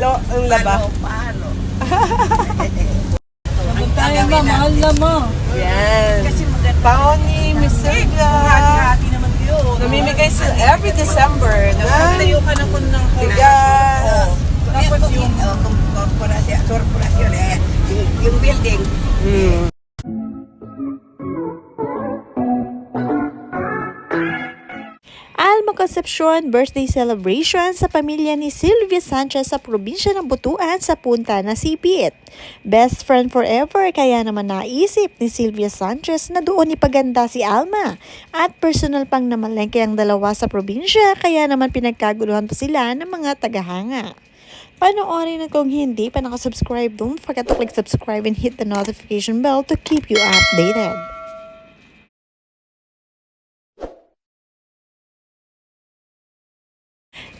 palo ang laba. Palo. Kaya ba, mahal na mo. Yan. Kasi maganda. Pangon ni Miss Sylvia. Hati-hati naman yun. Namimigay sila every December na Tayo ka na kung ng bigas. Tapos Concepcion birthday celebration sa pamilya ni Sylvia Sanchez sa probinsya ng Butuan sa Punta na Sipit. Best friend forever kaya naman naisip ni Sylvia Sanchez na doon ipaganda si Alma. At personal pang namalengke ang dalawa sa probinsya kaya naman pinagkaguluhan pa sila ng mga tagahanga. Panoorin at kung hindi pa nakasubscribe, don't forget to click subscribe and hit the notification bell to keep you updated.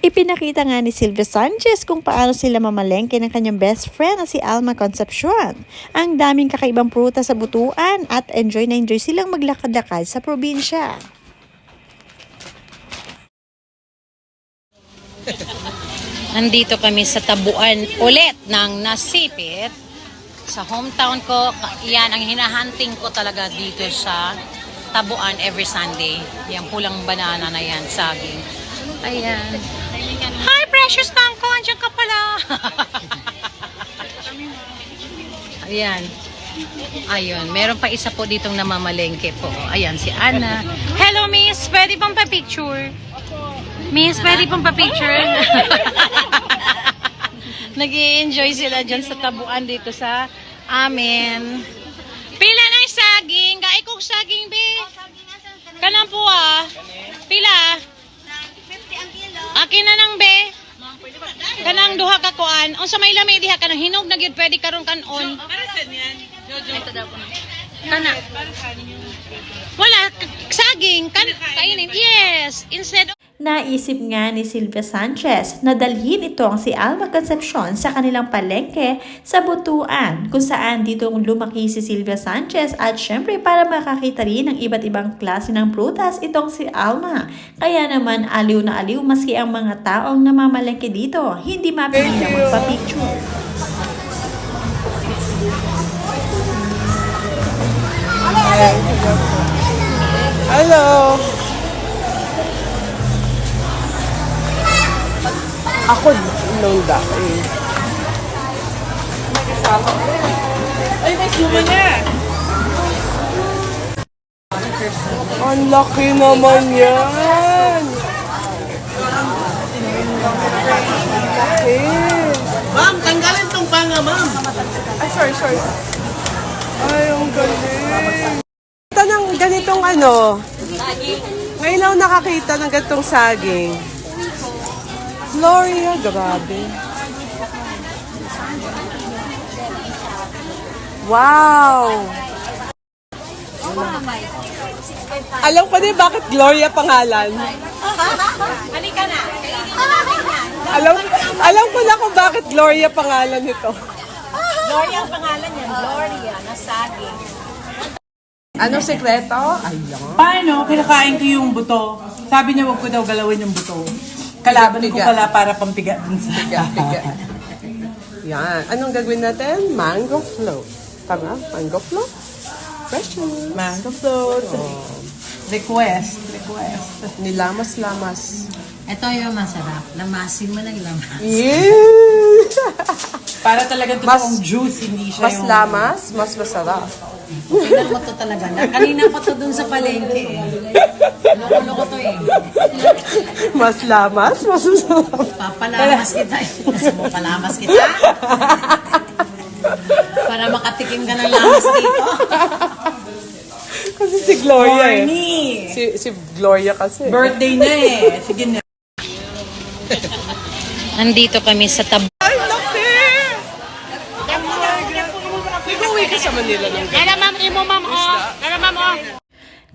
Ipinakita nga ni Sylvia Sanchez kung paano sila mamalengke ng kanyang best friend na si Alma Concepcion. Ang daming kakaibang prutas sa butuan at enjoy na enjoy silang maglakad-lakad sa probinsya. Nandito kami sa tabuan ulit ng Nasipit. Sa hometown ko, yan ang hinahunting ko talaga dito sa tabuan every Sunday. Yung pulang banana na yan, saging. Ayan. Hi, precious tangko! Andiyan ka pala! Ayan. Ayun, meron pa isa po ditong namamalengke po. Ayan, si Ana. Hello, miss. Pwede bang pa-picture? Miss, pwede pong pa-picture? nag enjoy sila dyan sa tabuan dito sa amin. Pila na yung saging? Gai kong saging, be. Kanang po ah. Pila? Akin na nang, be. Kanang duha ka kuan. Unsa may lamay diha kanang hinog na gyud pwede karon kanon. Ito daw. Kana. Wala saging kan kainin. Yes, instead of Naisip nga ni Sylvia Sanchez na dalhin itong si Alma Concepcion sa kanilang palengke sa Butuan kung saan dito lumaki si Sylvia Sanchez at syempre para makakita rin ng iba't ibang klase ng prutas itong si Alma. Kaya naman aliw na aliw maski ang mga taong namamalengke dito hindi mapili na magpa-picture. Ako nung dati. Ay, may suma niya. Ang laki naman yan. Laki. Ma'am, tanggalin tong panga, ma'am. Ay, sorry, sorry. Ay, ang galing. Ito ng ganitong ano. Ngayon lang ako nakakita ng ganitong saging. Gloria, grabe. Wow! Alam ko din bakit Gloria pangalan. Alam, alam ko na kung bakit Gloria pangalan nito. Gloria ang pangalan niya, Gloria na saging. Anong sekreto? Ayun. Paano? Kinakain ko yung buto. Sabi niya, wag ko daw galawin yung buto. Kalaban ko pala para pampiga dun sa... Piga, piga. Yan. Anong gagawin natin? Mango float. Tama? Mango float? Pressure. Mango float. Request. Request. Nilamas-lamas. Ito yung masarap. Lamasin mo ng lamas. Yeah! Para talagang Mas- totoong juice, hindi siya mas yung... lamas, mas masarap. Tingnan mo to talaga. Na, kanina pa to dun sa palengke eh. Loko-loko to eh. Mas lamas, mas masarap. Papalamas kita. Nasa mo palamas kita. Para makatikim ka ng lamas dito. Kasi si Gloria eh. Si, si Gloria kasi. Birthday na eh. Sige na. Nandito kami sa tab Ay, laki! Nag-uwi ka sa Manila ng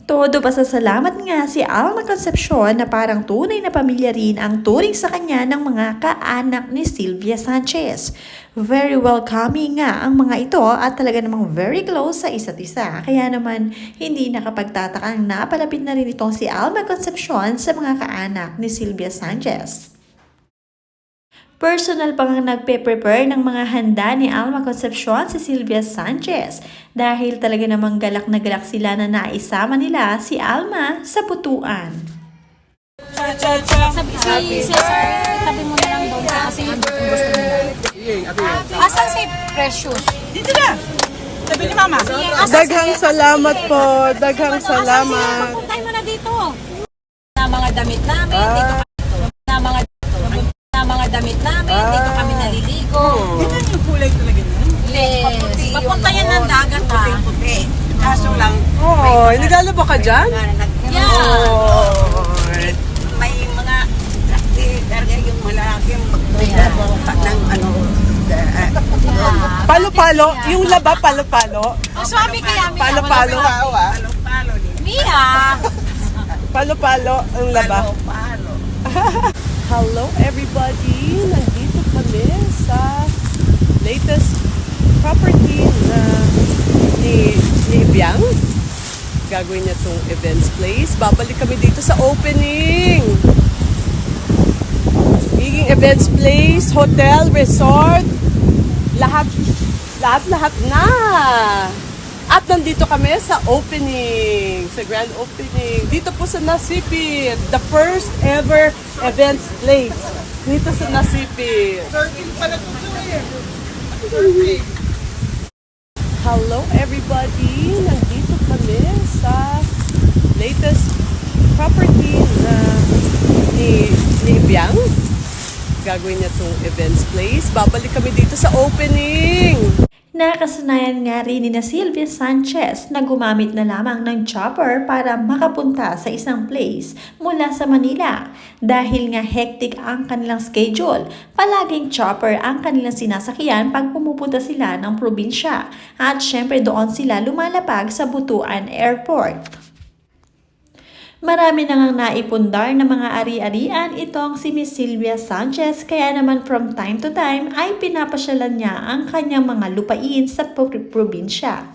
Todo pasasalamat nga si Alma Concepcion na parang tunay na pamilya rin ang turing sa kanya ng mga kaanak ni Sylvia Sanchez. Very welcoming nga ang mga ito at talaga namang very close sa isa't isa. Kaya naman hindi nakapagtatakang napalapit na rin itong si Alma Concepcion sa mga kaanak ni Sylvia Sanchez. Personal pa nga nagpe-prepare ng mga handa ni Alma Concepcion si Sylvia Sanchez dahil talaga namang galak na galak sila na naisama nila si Alma sa butuan. Sabi si Cesar, tabi mo na lang doon kasi gusto nila. Asan si Precious? Dito na! Sabi ni Mama. Daghang salamat po. Daghang salamat. Puntay mo na dito. Na mga damit namin, dito kami na mga na mga damit namin, dito kami naliligo. Ito yung kulay talaga niyan. Yes. Papunta yan ng dagat ha. Puti. Kaso lang, Oh, naglalaba ka dyan? Yeah. Oh. may mga talaga yung malalaki magbubuka ng ano, uh, Palo-palo. Yung laba, palo-palo. Swami kaya Mia. Palo-palo. palo-palo. Mia. Palo-palo ang laba. Palo-palo. Hello everybody! Nandito kami sa latest property na ni, ni Biang. Gagawin niya tong events place. Babalik kami dito sa opening. Magiging events place, hotel, resort, lahat, lahat, lahat na. At nandito kami sa opening, sa grand opening. Dito po sa Nasipit, the first ever events place. Dito sa Nasipit. Hello everybody! Sa latest property na ni, ni Biang. Gagawin niya tong events place. Babalik kami dito sa opening. Nakasanayan nga rin ni na Sylvia Sanchez na gumamit na lamang ng chopper para makapunta sa isang place mula sa Manila. Dahil nga hectic ang kanilang schedule, palaging chopper ang kanilang sinasakyan pag pumupunta sila ng probinsya. At syempre doon sila lumalapag sa Butuan Airport. Marami na naipundar na mga ari-arian itong si Miss Sylvia Sanchez kaya naman from time to time ay pinapasyalan niya ang kanyang mga lupain sa pro- probinsya.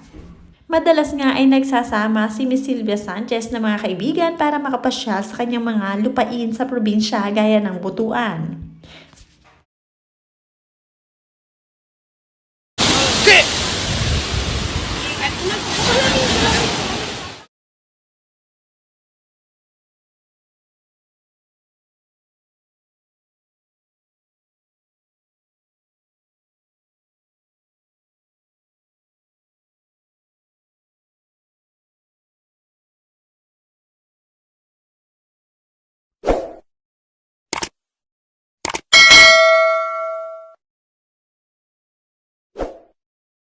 Madalas nga ay nagsasama si Miss Sylvia Sanchez na mga kaibigan para makapasyal sa kanyang mga lupain sa probinsya gaya ng Butuan.